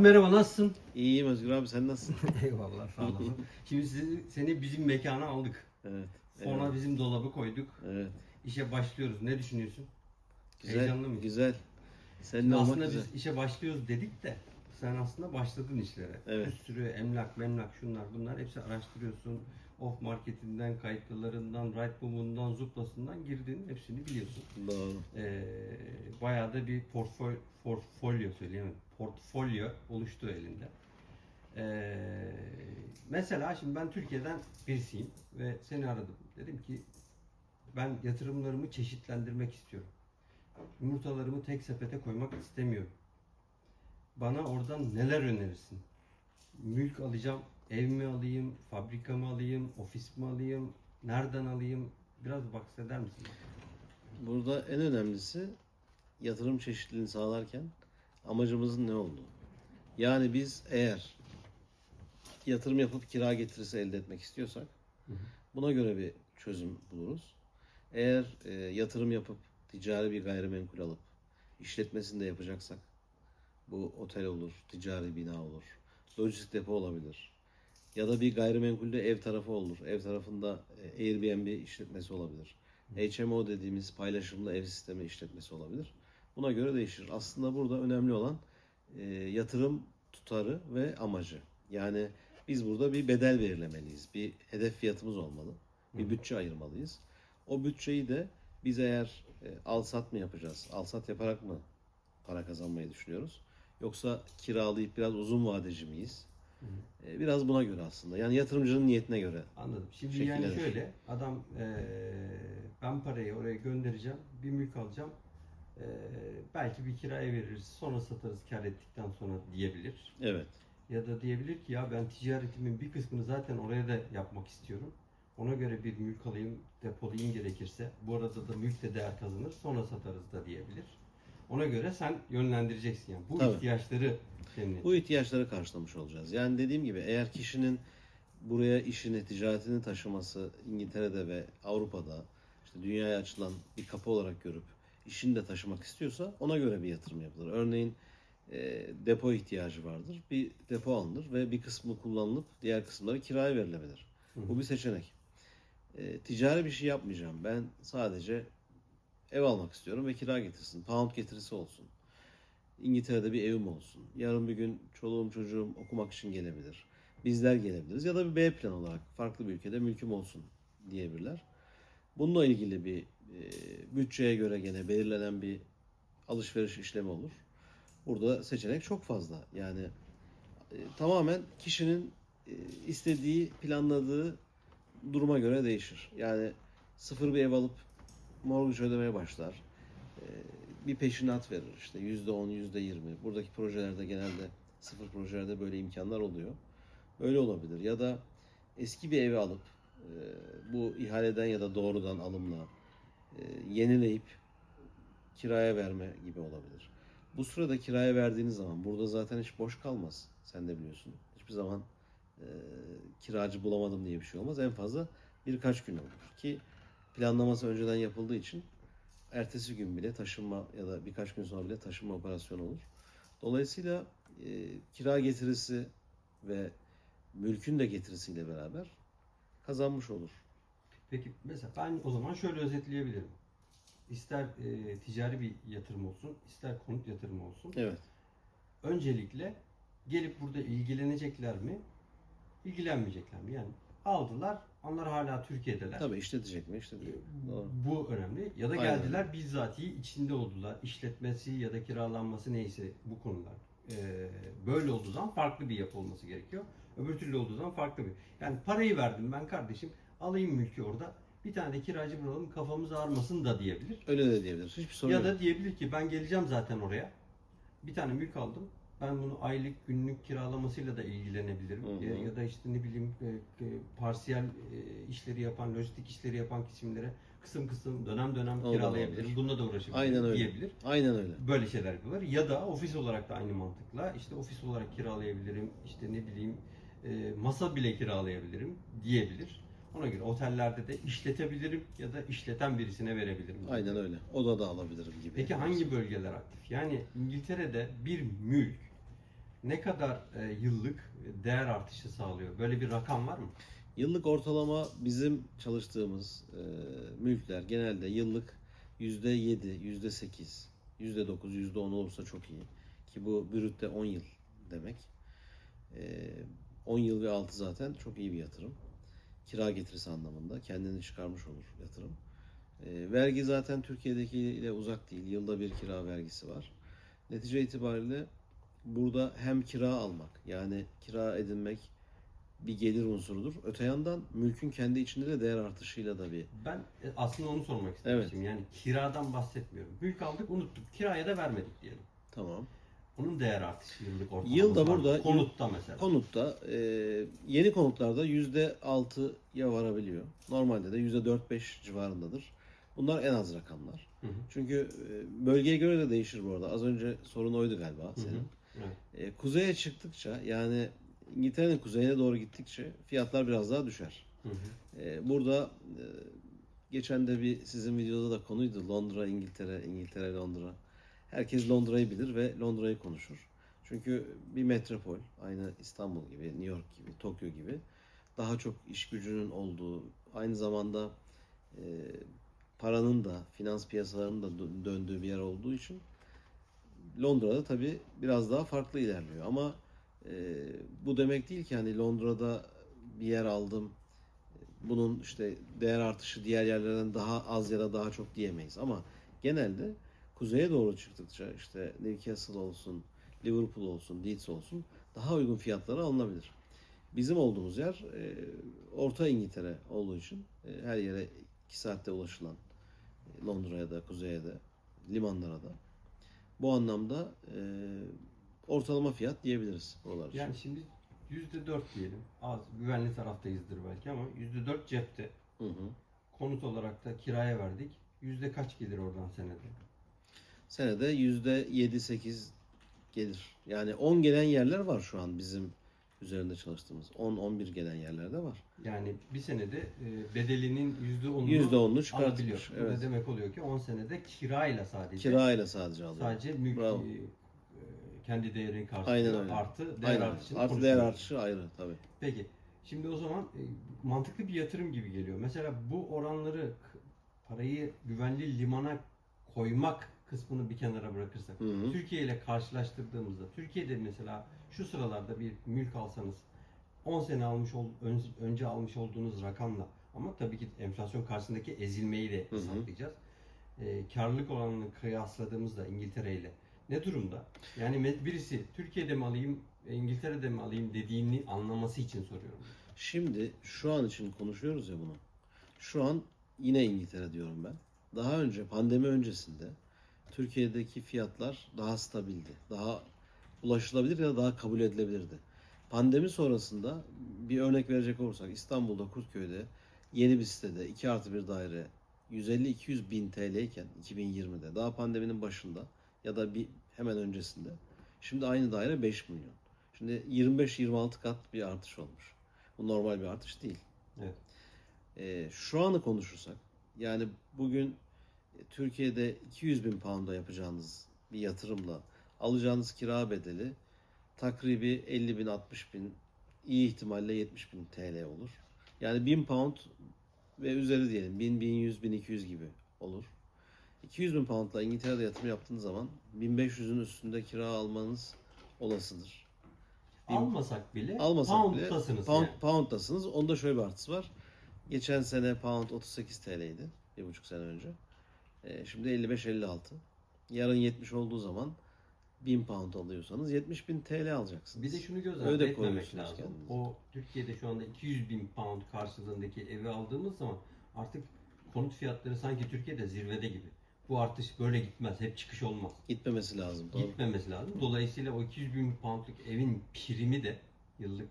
Merhaba nasılsın? İyiyim Özgür abi sen nasılsın? Eyvallah sağ olasın. Şimdi sizi, seni bizim mekana aldık. evet. Sonra evet, bizim dolabı koyduk. evet. İşe başlıyoruz. Ne düşünüyorsun? Güzel. Heyecanlı mıyız? Güzel. Olmak aslında güzel. biz işe başlıyoruz dedik de sen aslında başladın işlere. Evet. Bir sürü emlak, memlak şunlar bunlar hepsi araştırıyorsun. Off marketinden, kayıtlılarından, Rightboom'undan, Zuplas'ından girdin. Hepsini biliyorsun. Doğru. Ee, bayağı da bir portfolyo, portfolyo söyleyemedim. Portfolyo oluştu elinde. Ee, mesela şimdi ben Türkiye'den birisiyim ve seni aradım. Dedim ki ben yatırımlarımı çeşitlendirmek istiyorum. Yumurtalarımı tek sepete koymak istemiyorum. Bana oradan neler önerirsin? Mülk alacağım, ev mi alayım, fabrika mı alayım, ofis mi alayım, nereden alayım? Biraz bahseder misin? Burada en önemlisi yatırım çeşitliliğini sağlarken amacımızın ne olduğu. Yani biz eğer yatırım yapıp kira getirisi elde etmek istiyorsak buna göre bir çözüm buluruz. Eğer e, yatırım yapıp ticari bir gayrimenkul alıp işletmesini de yapacaksak bu otel olur, ticari bina olur, lojistik depo olabilir. Ya da bir gayrimenkulde ev tarafı olur. Ev tarafında e, Airbnb işletmesi olabilir. HMO dediğimiz paylaşımlı ev sistemi işletmesi olabilir. Buna göre değişir. Aslında burada önemli olan e, yatırım tutarı ve amacı. Yani biz burada bir bedel belirlemeliyiz. Bir hedef fiyatımız olmalı. Bir bütçe ayırmalıyız. O bütçeyi de biz eğer e, al sat mı yapacağız? Al sat yaparak mı para kazanmayı düşünüyoruz? Yoksa kiralayıp biraz uzun vadeci miyiz? E, biraz buna göre aslında. Yani yatırımcının niyetine göre. Anladım. Şimdi yani Şekillenir. şöyle adam eee, ben parayı oraya göndereceğim, bir mülk alacağım. Eee, belki bir kiraya veririz, sonra satarız kar ettikten sonra diyebilir. Evet. Ya da diyebilir ki ya ben ticaretimin bir kısmını zaten oraya da yapmak istiyorum. Ona göre bir mülk alayım, depolayayım gerekirse. Bu arada da mülk de değer kazanır, sonra satarız da diyebilir. Ona göre sen yönlendireceksin yani. Bu Tabii. ihtiyaçları senin. Bu ihtiyaçları karşılamış olacağız. Yani dediğim gibi eğer kişinin buraya işini, ticaretini taşıması İngiltere'de ve Avrupa'da işte dünyaya açılan bir kapı olarak görüp işini de taşımak istiyorsa ona göre bir yatırım yapılır. Örneğin e, depo ihtiyacı vardır. Bir depo alınır ve bir kısmı kullanılıp diğer kısımları kiraya verilebilir. Bu bir seçenek. E, ticari bir şey yapmayacağım. Ben sadece ev almak istiyorum ve kira getirsin. Pound getirisi olsun. İngiltere'de bir evim olsun. Yarın bir gün çoluğum çocuğum okumak için gelebilir. Bizler gelebiliriz. Ya da bir B plan olarak farklı bir ülkede mülküm olsun diyebilirler. Bununla ilgili bir e, bütçeye göre gene belirlenen bir alışveriş işlemi olur. Burada seçenek çok fazla. Yani e, tamamen kişinin e, istediği, planladığı duruma göre değişir. Yani sıfır bir ev alıp mortgage ödemeye başlar. E, bir peşinat verir işte yüzde on, yüzde yirmi. Buradaki projelerde genelde sıfır projelerde böyle imkanlar oluyor. Öyle olabilir. Ya da eski bir evi alıp e, bu ihaleden ya da doğrudan alımla e, yenileyip kiraya verme gibi olabilir. Bu sırada kiraya verdiğiniz zaman burada zaten hiç boş kalmaz. Sen de biliyorsun. Hiçbir zaman e, kiracı bulamadım diye bir şey olmaz. En fazla birkaç gün olur ki planlaması önceden yapıldığı için ertesi gün bile taşınma ya da birkaç gün sonra bile taşınma operasyonu olur. Dolayısıyla e, kira getirisi ve mülkün de getirisiyle beraber kazanmış olur. Peki mesela ben o zaman şöyle özetleyebilirim. İster e, ticari bir yatırım olsun, ister konut yatırımı olsun. Evet. Öncelikle gelip burada ilgilenecekler mi? İlgilenmeyecekler mi? Yani aldılar, onlar hala Türkiye'deler. Tabii işletecek mi? İşletecek. Doğru. Bu önemli. Ya da Aynen. geldiler bizzatihi içinde oldular. İşletmesi ya da kiralanması neyse bu konular. Ee, böyle olduğu zaman farklı bir yapı olması gerekiyor. Öbür türlü olduğu zaman farklı bir. Yani parayı verdim ben kardeşim alayım mülkü orada. Bir tane de kiracı bulalım kafamız ağrımasın da diyebilir. Öyle de diyebilir. Hiçbir sorun ya yok. da diyebilir ki ben geleceğim zaten oraya. Bir tane mülk aldım. Ben bunu aylık günlük kiralamasıyla da ilgilenebilirim. Hı hı. Ya, ya da işte ne bileyim e, e, parsiyel e, işleri yapan, lojistik işleri yapan kesimlere kısım kısım dönem dönem O da kiralayabilirim. olabilir. Bununla da uğraşabilirim Aynen öyle. diyebilir. Aynen öyle. Böyle şeyler yapıyorlar. Ya da ofis olarak da aynı mantıkla işte ofis olarak kiralayabilirim. İşte ne bileyim e, masa bile kiralayabilirim diyebilir. Ona göre otellerde de işletebilirim ya da işleten birisine verebilirim. Aynen öyle. Oda da alabilirim gibi. Peki hangi bölgeler aktif? Yani İngiltere'de bir mülk ne kadar e, yıllık değer artışı sağlıyor? Böyle bir rakam var mı? Yıllık ortalama bizim çalıştığımız e, mülkler genelde yıllık yüzde yedi, yüzde sekiz, yüzde dokuz, yüzde on olursa çok iyi. Ki bu brütte 10 yıl demek. E, 10 yıl ve altı zaten çok iyi bir yatırım. Kira getirisi anlamında kendini çıkarmış olur yatırım. E, vergi zaten Türkiye'deki ile uzak değil. Yılda bir kira vergisi var. Netice itibariyle burada hem kira almak yani kira edinmek bir gelir unsurudur. Öte yandan mülkün kendi içinde de değer artışıyla da bir Ben e, aslında onu sormak istemiştim. Yani kiradan bahsetmiyorum. Mülk aldık unuttuk. Kiraya da vermedik diyelim. tamam. Onun değer artışı yıllık ortalaması Yılda burada- konutta mesela. Konutta e, yeni konutlarda yüzde altıya varabiliyor. Normalde de yüzde dört beş civarındadır. Bunlar en az rakamlar. Hı hı. Çünkü e, bölgeye göre de değişir bu arada. Az önce sorun oydu galiba hı. senin. Evet. E, kuzeye çıktıkça yani İngiltere'nin kuzeyine doğru gittikçe fiyatlar biraz daha düşer. Hı hı. E, burada e, geçen de bir sizin videoda da konuydu Londra, İngiltere, İngiltere, Londra. Herkes Londra'yı bilir ve Londra'yı konuşur. Çünkü bir metropol, aynı İstanbul gibi, New York gibi, Tokyo gibi daha çok iş gücünün olduğu, aynı zamanda e, paranın da, finans piyasalarının da dö- döndüğü bir yer olduğu için Londra'da tabii biraz daha farklı ilerliyor. Ama e, bu demek değil ki hani Londra'da bir yer aldım, bunun işte değer artışı diğer yerlerden daha az ya da daha çok diyemeyiz. Ama genelde kuzeye doğru çıktıkça işte Newcastle olsun, Liverpool olsun, Leeds olsun daha uygun fiyatlara alınabilir. Bizim olduğumuz yer e, Orta İngiltere olduğu için e, her yere 2 saatte ulaşılan e, Londra'ya da, kuzeye de, limanlara da. Bu anlamda e, ortalama fiyat diyebiliriz buralar için. Yani şimdi yüzde dört diyelim. Az güvenli taraftayızdır belki ama yüzde dört cepte. Hı hı. Konut olarak da kiraya verdik. Yüzde kaç gelir oradan senede? Senede yüzde 7-8 gelir. Yani 10 gelen yerler var şu an bizim üzerinde çalıştığımız. 10-11 gelen yerler de var. Yani bir senede e, bedelinin yüzde onunu %10'unu çıkartmış. Bu evet. da demek oluyor ki 10 senede kirayla sadece Kirayla sadece alıyor. sadece mülk Bravo. e, kendi karşılığında öyle. artı değer Aynen. artışını Artı değer artışı ayrı tabii. Peki. Şimdi o zaman e, mantıklı bir yatırım gibi geliyor. Mesela bu oranları parayı güvenli limana koymak kısmını bir kenara bırakırsak Hı hı. Türkiye ile karşılaştırdığımızda Türkiye'de mesela şu sıralarda bir mülk alsanız 10 sene almış ol, ön- önce almış olduğunuz rakamla ama tabii ki enflasyon karşısındaki ezilmeyi de Hı hı. hesaplayacağız. E, karlılık oranını kıyasladığımızda İngiltere ile ne durumda? Yani birisi Türkiye'de mi alayım, İngiltere'de mi alayım dediğini anlaması için soruyorum. Şimdi şu an için konuşuyoruz ya bunu. Şu an yine İngiltere diyorum ben. Daha önce pandemi öncesinde Türkiye'deki fiyatlar daha stabildi. Daha ulaşılabilir ya da daha kabul edilebilirdi. Pandemi sonrasında bir örnek verecek olursak İstanbul'da Kurtköy'de yeni bir sitede 2 artı bir daire 150-200 bin TL iken 2020'de daha pandeminin başında ya da bir hemen öncesinde şimdi aynı daire 5 milyon. Şimdi 25-26 kat bir artış olmuş. Bu normal bir artış değil. Evet. Ee, şu anı konuşursak yani bugün e, Türkiye'de 200 bin pound'a yapacağınız bir yatırımla alacağınız kira bedeli takribi 50 bin 60 bin iyi ihtimalle 70 bin TL olur. Yani 1000 pound ve üzeri diyelim 1000, 1100, 1200 gibi olur. 200 bin poundla İngiltere'de yatırım yaptığınız zaman 1500'ün üstünde kira almanız olasıdır. Bin- Almasak bile Almasak bile pound'tasınız pound, yani. pound'tasınız. Onda şöyle bir artısı var. Geçen sene pound 38 TL'ydi. Bir buçuk sene önce. Ee, şimdi 55-56. Yarın 70 olduğu zaman 1000 pound alıyorsanız 70 bin TL alacaksınız. Bir de şunu göz Öyle ardı etmemek koyuyorsunuz lazım. kendinizi. O Türkiye'de şu anda 200 bin pound karşılığındaki evi aldığımız zaman artık konut fiyatları sanki Türkiye'de zirvede gibi. Bu artış böyle gitmez. Hep çıkış olmaz. Gitmemesi lazım. Doğru. Gitmemesi lazım. Dolayısıyla o 200 bin poundluk evin primi de yıllık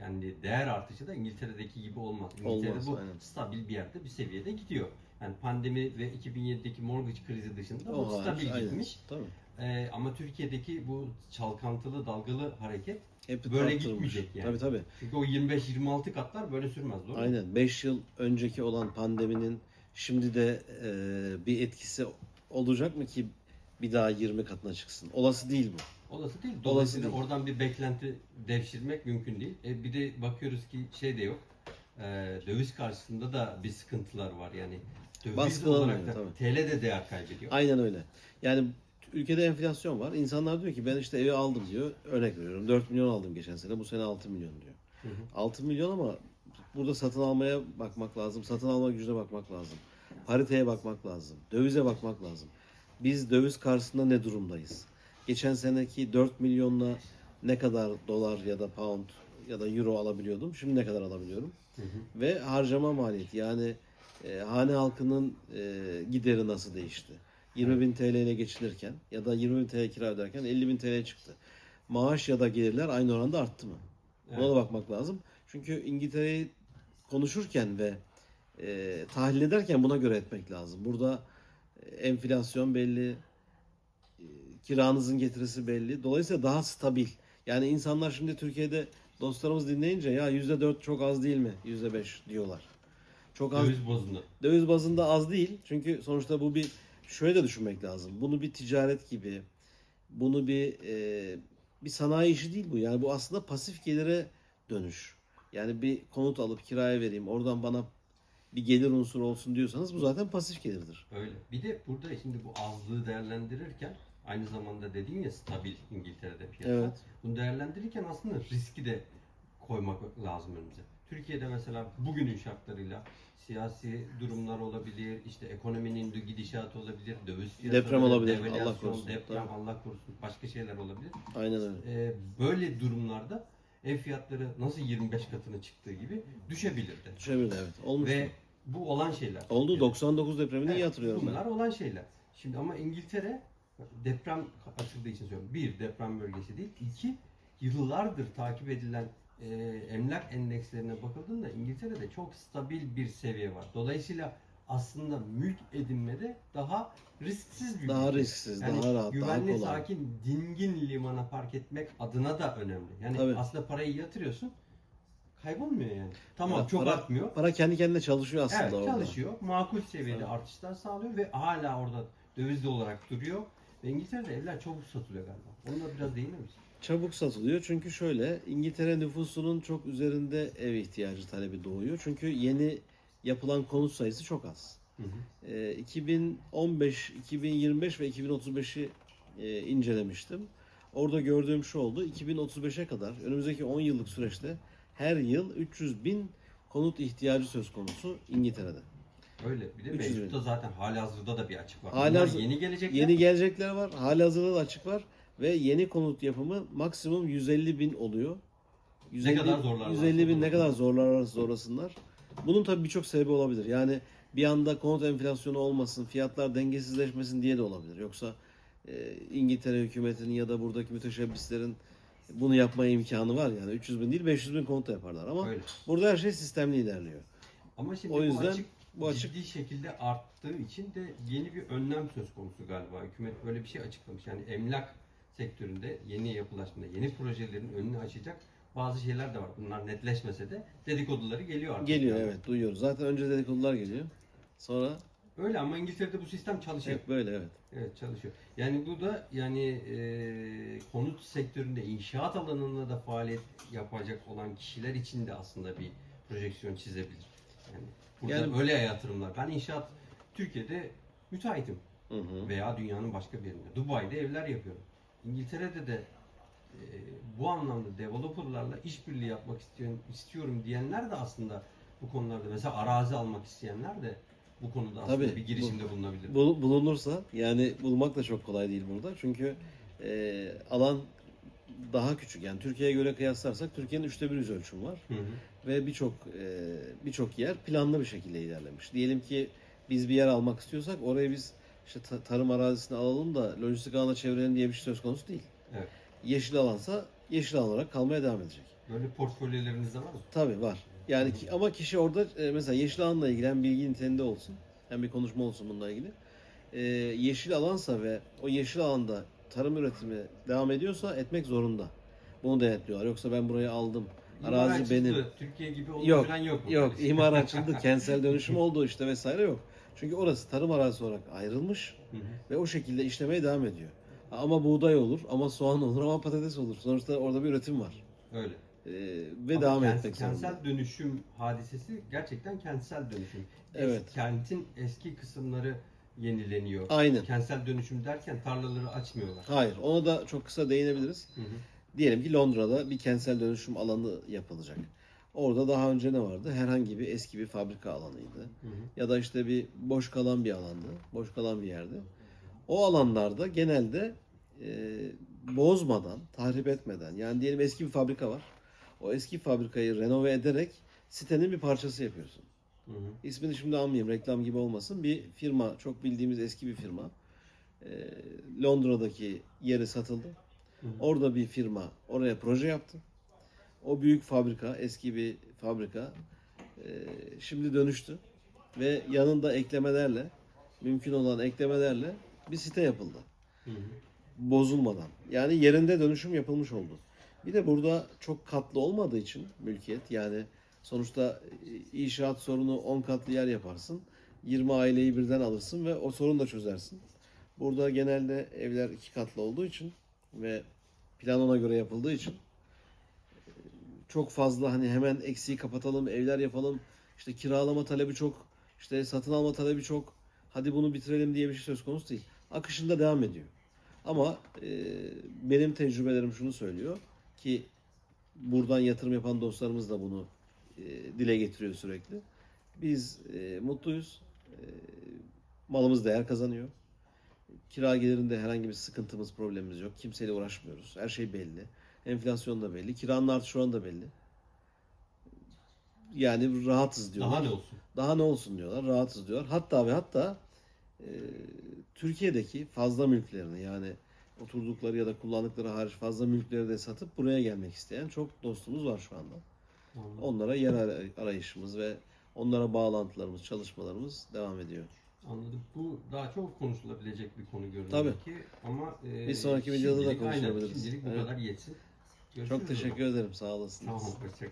yani değer artışı da İngiltere'deki gibi olmaz. İngiltere'de Olmaz, bu aynen. stabil bir yerde bir seviyede gidiyor. Yani pandemi ve 2007'deki mortgage krizi dışında o, O hariç, stabil aynen. gitmiş. Tabii. Ee, ama Türkiye'deki bu çalkantılı, dalgalı hareket Hep Böyle gitmeyecek yani. Tabii tabii. çünkü o 25-26 katlar böyle sürmez doğru mu? Aynen. 5 yıl önceki olan pandeminin şimdi de e, bir etkisi olacak mı ki bir daha 20 katına çıksın? Olası değil bu. Olası değil. Dolayısıyla değil. oradan bir beklenti devşirmek mümkün değil. E, bir de bakıyoruz ki şey de yok. E, döviz karşısında da bir sıkıntılar var. Yani döviz Baskılanıyor, olarak da tabii. TL de değer kaybediyor. Aynen öyle. Yani ülkede enflasyon var. İnsanlar diyor ki ben işte evi aldım diyor. Örnek veriyorum. 4 milyon aldım geçen sene. Bu sene 6 milyon diyor. Hı hı. 6 milyon ama burada satın almaya bakmak lazım. Satın alma gücüne bakmak lazım. Pariteye bakmak lazım. Dövize bakmak lazım. Biz döviz karşısında ne durumdayız? Geçen seneki 4 milyonla ne kadar dolar ya da pound ya da euro alabiliyordum. Şimdi ne kadar alabiliyorum? Hı hı. Ve harcama maliyeti yani e, hane halkının e, gideri nasıl değişti? 20 bin TL ile geçinirken ya da 20 bin TL kira öderken 50 bin TL çıktı. Maaş ya da gelirler aynı oranda arttı mı? Buna da bakmak lazım. Çünkü İngiltere'yi konuşurken ve e, tahlil ederken buna göre etmek lazım. Burada e, enflasyon belli, e, kiranızın getirisi belli. Dolayısıyla daha stabil. Yani insanlar şimdi Türkiye'de dostlarımız dinleyince ya %4 çok az değil mi? %5 diyorlar. Çok az Döviz bozunda. döviz bazında az değil. Çünkü sonuçta bu bir şöyle de düşünmek lazım. Bunu bir ticaret gibi, bunu bir e, bir sanayi işi değil bu. Yani bu aslında pasif gelire dönüş. Yani bir konut alıp kiraya vereyim, oradan bana bir gelir unsuru olsun diyorsanız bu zaten pasif gelirdir. Öyle. Bir de burada şimdi bu azlığı değerlendirirken aynı zamanda dediğin ya stabil İngiltere'de piyasa. Evet. Bunu değerlendirirken aslında riski de koymak lazım önümüze. Türkiye'de mesela bugünün şartlarıyla siyasi durumlar olabilir, işte ekonominin gidişatı olabilir, döviz fiyasaları, Deprem olabilir, Allah korusun. deprem, Tabii. Allah korusun, başka şeyler olabilir. Aynen öyle. Ee, böyle durumlarda ev fiyatları nasıl 25 katına çıktığı gibi düşebilirdi. Düşebilir evet. Olmuş. Ve bu olan şeyler. Oldu Yani- 99 depremini iyi hatırlıyorum Bunlar ben. olan şeyler. Şimdi ama İngiltere deprem açıldığı için söylüyorum. Bir, deprem bölgesi değil. İki, yıllardır takip edilen e, emlak endekslerine bakıldığında İngiltere'de çok stabil bir seviye var. Dolayısıyla aslında mülk edinmede daha risksiz bir Daha ülke. risksiz, Yani daha rahat, daha güvenli, kolay. sakin, dingin limana park etmek adına da önemli. Yani Tabii. aslında parayı yatırıyorsun, kaybolmuyor yani. Tamam Evet, çok para- artmıyor. Para kendi kendine çalışıyor aslında Evet orada. çalışıyor. Makul seviyede Evet. artışlar sağlıyor ve hala orada dövizli olarak duruyor. İngiltere'de evler çabuk satılıyor galiba. Onunla biraz değinir misin? Çabuk satılıyor çünkü şöyle İngiltere nüfusunun çok üzerinde ev ihtiyacı talebi doğuyor. Çünkü yeni yapılan konut sayısı çok az. Hı hı. Ee, 2015, 2025 ve 2035'i e, incelemiştim. Orada gördüğüm şu oldu. 2035'e kadar önümüzdeki 10 yıllık süreçte her yıl 300 bin konut ihtiyacı söz konusu İngiltere'de. Öyle. Bir de 300 mevcutta zaten halihazırda da bir açık var. Halihazır- Bunlar yeni gelecekler. Yeni gelecekler var. Hali hazırda da açık var. Ve yeni konut yapımı maksimum 150 bin oluyor. 150, kadar zorlarlarsa 150 bin ne kadar zorlarlarsa zorlasınlar. Bunun tabii birçok sebebi olabilir. Yani bir anda konut enflasyonu olmasın, fiyatlar dengesizleşmesin diye de olabilir. Yoksa e, İngiltere hükümetinin ya da buradaki müteşebbislerin bunu yapmaya imkanı var. Yani 300 bin değil 500 bin konut da yaparlar. Ama Öyle. burada her şey sistemli ilerliyor. Ama şimdi O yüzden bu açık, bu açık ciddi şekilde arttığı için de yeni bir önlem söz konusu galiba. Hükümet böyle bir şey açıklamış. Yani emlak sektöründe yeni yapılaşmada, yeni projelerin önünü açacak bazı şeyler de var. Bunlar netleşmese de dedikoduları geliyor artık. geliyor evet duyuyoruz. Zaten önce dedikodular geliyor. Sonra Öyle ama İngiltere'de bu sistem çalışıyor. hep böyle evet. Evet çalışıyor. Yani bu da yani e, konut sektöründe inşaat alanında da faaliyet yapacak olan kişiler için de aslında bir projeksiyon çizebilir. Yani burada Yani- öyle yatırımlar. Ben inşaat Türkiye'de müteahhitim Hı hı. veya dünyanın başka bir yerinde. Dubai'de evler yapıyorum. İngiltere'de de e, bu anlamda developerlarla işbirliği yapmak istiyorum, istiyorum diyenler de aslında bu konularda mesela arazi almak isteyenler de bu konuda aslında Tabii, bir girişimde bulunabilir. Bul- bulunursa yani bulmak da çok kolay değil burada. Çünkü e, alan daha küçük. Yani Türkiye'ye göre kıyaslarsak Türkiye'nin üçte bir yüz ölçüm var. Hı hı. Ve birçok e, birçok yer planlı bir şekilde ilerlemiş. Diyelim ki biz bir yer almak istiyorsak oraya biz işte ta- tarım arazisini alalım da lojistik alana çevirelim diye bir şey söz konusu değil. Evet. Yeşil alansa yeşil alan olarak kalmaya devam edecek. Böyle portfolyolerinizde var mı? Tabii var. Yani ki, ama kişi orada e, mesela yeşil alanla ilgili hem bilgi niteliğinde olsun hem bir konuşma olsun bununla ilgili. E, yeşil alansa ve o yeşil alanda tarım üretimi devam ediyorsa etmek zorunda. Bunu denetliyorlar. Yoksa ben burayı aldım. İmar Arazi açıldı, benim. Türkiye gibi oldu Yok, yok. Yok, imar açıldı, kentsel dönüşüm oldu işte vesaire yok. Çünkü orası tarım arazisi olarak ayrılmış Hı hı. ve o şekilde işlemeye devam ediyor. Ama buğday olur, ama soğan olur, ama patates olur. Sonuçta orada bir üretim var. Öyle. Ee, ve Ama devam kent- etmek Kentsel zorunda. dönüşüm hadisesi gerçekten kentsel dönüşüm. Es- Evet. Kentin eski kısımları yenileniyor. Aynen. Kentsel dönüşüm derken tarlaları açmıyorlar. Hayır, ona da çok kısa değinebiliriz. Hı hı. Diyelim ki Londra'da bir kentsel dönüşüm alanı yapılacak. Orada daha önce ne vardı? Herhangi bir eski bir fabrika alanıydı. Hı hı. Ya da işte bir boş kalan bir alandı. Boş kalan bir yerde. O alanlarda genelde e, bozmadan, tahrip etmeden yani diyelim eski bir fabrika var. O eski fabrikayı renove ederek sitenin bir parçası yapıyorsun. Hı hı. İsmini şimdi almayayım reklam gibi olmasın. Bir firma, çok bildiğimiz eski bir firma. E, Londra'daki yeri satıldı. Hı hı. Orada bir firma oraya proje yaptı. O büyük fabrika, eski bir fabrika e, şimdi dönüştü. Ve yanında eklemelerle, mümkün olan eklemelerle bir site yapıldı. Hı hı. Bozulmadan. Yani yerinde dönüşüm yapılmış oldu. Bir de burada çok katlı olmadığı için mülkiyet yani sonuçta e, inşaat sorunu 10 katlı yer yaparsın. 20 aileyi birden alırsın ve o sorunu da çözersin. Burada genelde evler iki katlı olduğu için ve plan ona göre yapıldığı için e, çok fazla hani hemen eksiği kapatalım, evler yapalım. işte kiralama talebi çok, işte satın alma talebi çok. Hadi bunu bitirelim diye bir şey söz konusu değil. Akışında devam ediyor. Ama e, benim tecrübelerim şunu söylüyor ki buradan yatırım yapan dostlarımız da bunu e, dile getiriyor sürekli. Biz e, mutluyuz. E, malımız değer kazanıyor. Kira gelirinde herhangi bir sıkıntımız, problemimiz yok. Kimseyle uğraşmıyoruz. Her şey belli. Enflasyon da belli. Kiranın artış oranı da belli. Yani rahatız diyorlar. Daha ne olsun? Daha ne olsun diyorlar. Rahatız diyorlar. Hatta ve hatta e, Türkiye'deki fazla mülklerini yani oturdukları ya da kullandıkları hariç fazla mülkleri de satıp buraya gelmek isteyen çok dostumuz var şu anda. Onlara yer aray- arayışımız ve onlara bağlantılarımız, çalışmalarımız devam ediyor. Anladım. Bu daha çok konuşulabilecek bir konu görünüyor Tabii. ki ama e, Bir sonraki videoda da şimdilik- aynen, konuşabiliriz. Şimdilik bu Evet. kadar yetsin. Çok Görüşürüz o teşekkür ederim. Sağ olasınız. Tamam, hoşçakalın.